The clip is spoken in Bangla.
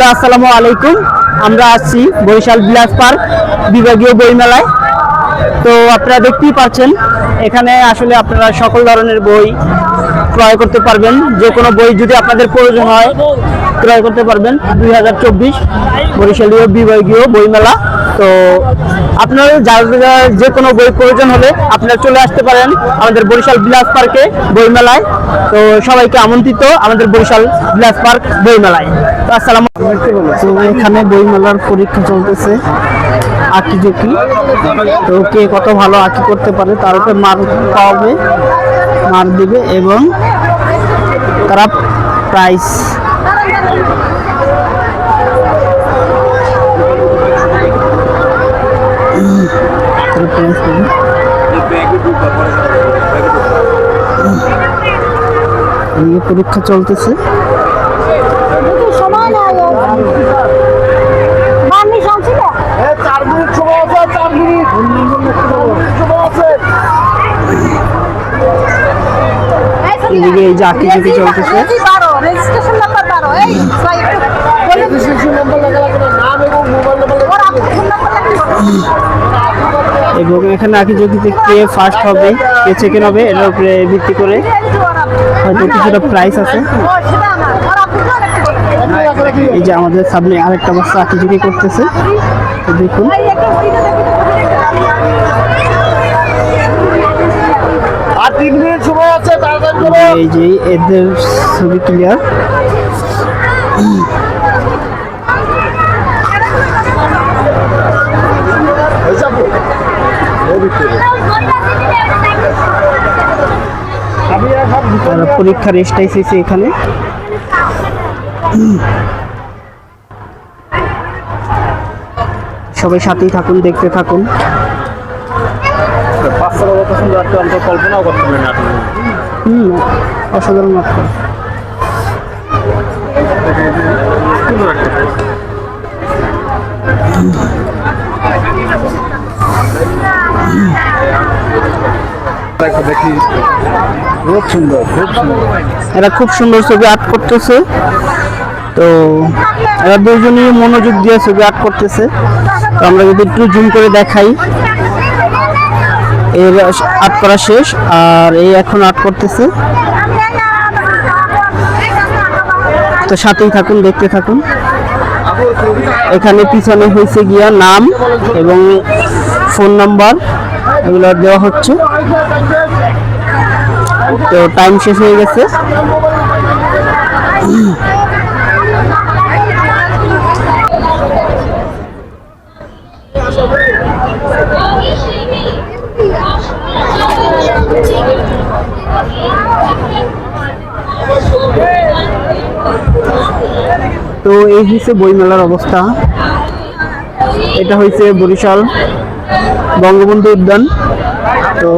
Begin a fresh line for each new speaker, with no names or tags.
হ্যালো, আসসালামু আলাইকুম। আমরা আসছি বরিশাল বিলাস পার্ক বিভাগীয় বইমেলায়। তো আপনারা দেখতেই পাচ্ছেন, এখানে আসলে আপনারা সকল ধরনের বই ক্রয় করতে পারবেন। যে কোনো বই যদি আপনাদের প্রয়োজন হয়, ক্রয় করতে পারবেন। দুই হাজার চব্বিশ বরিশালীয় বিভাগীয় বইমেলা। তো আপনার যার যে কোনো বই প্রয়োজন হলে আপনারা চলে আসতে পারেন আমাদের বরিশাল বিলাস পার্কে, বইমেলায়। তো সবাইকে আমন্ত্রিত আমাদের বরিশাল বিলাস পার্ক বইমেলায়। তো আসসালাম এখানে বইমেলার পরীক্ষা চলতেছে। আঁকি ঝুঁকি। তো কে কত ভালো আঁকি করতে পারে তার উপরে মার্ক পাবে মার্ক দিবে এবং তারা প্রাইস
আছে
এদিকে এই যে আঁকি চলতেছে।
বারো রেজিস্ট্রেশন নাম্বার বারো। এই
রেজিস্ট্রেশন এবং
এখানে আঁকি ঝুঁকিতে কে ফার্স্ট হবে কে সেকেন্ড হবে এটার উপরে ভিত্তি করে হয়তো কিছুটা প্রাইস আছে। এই যে আমাদের সামনে আরেকটা বাচ্চা আঁকি ঝুঁকি করতেছে। তো দেখুন। এই যে এদের ছবি ক্লিয়ার
এই যাব এই ভিতরে।
তারা পরীক্ষার এসটাইছে এখানে। সবাই সাথেই থাকুন দেখতে থাকুন। অসাধারণ মাত্র
খুব সুন্দর।
এরা খুব সুন্দর ছবি আর্ট করতেছে। তো এরা দুজনই মনোযোগ দিয়ে ছবি আর্ট করতেছে। তো আমরা যদি একটু জুম করে দেখাই। এর আর্ট করা শেষ, আর এই এখন আর্ট করতেছে। তো সাথেই থাকুন, দেখতে থাকুন। এখানে পিছনে হয়েছে গিয়া নাম এবং ফোন নাম্বার, এগুলো দেওয়া হচ্ছে। তো টাইম শেষ হয়ে গেছে। তো এই হচ্ছে বইমেলার অবস্থা। এটা হয়েছে বরিশাল বঙ্গবন্ধু উদ্যান। তো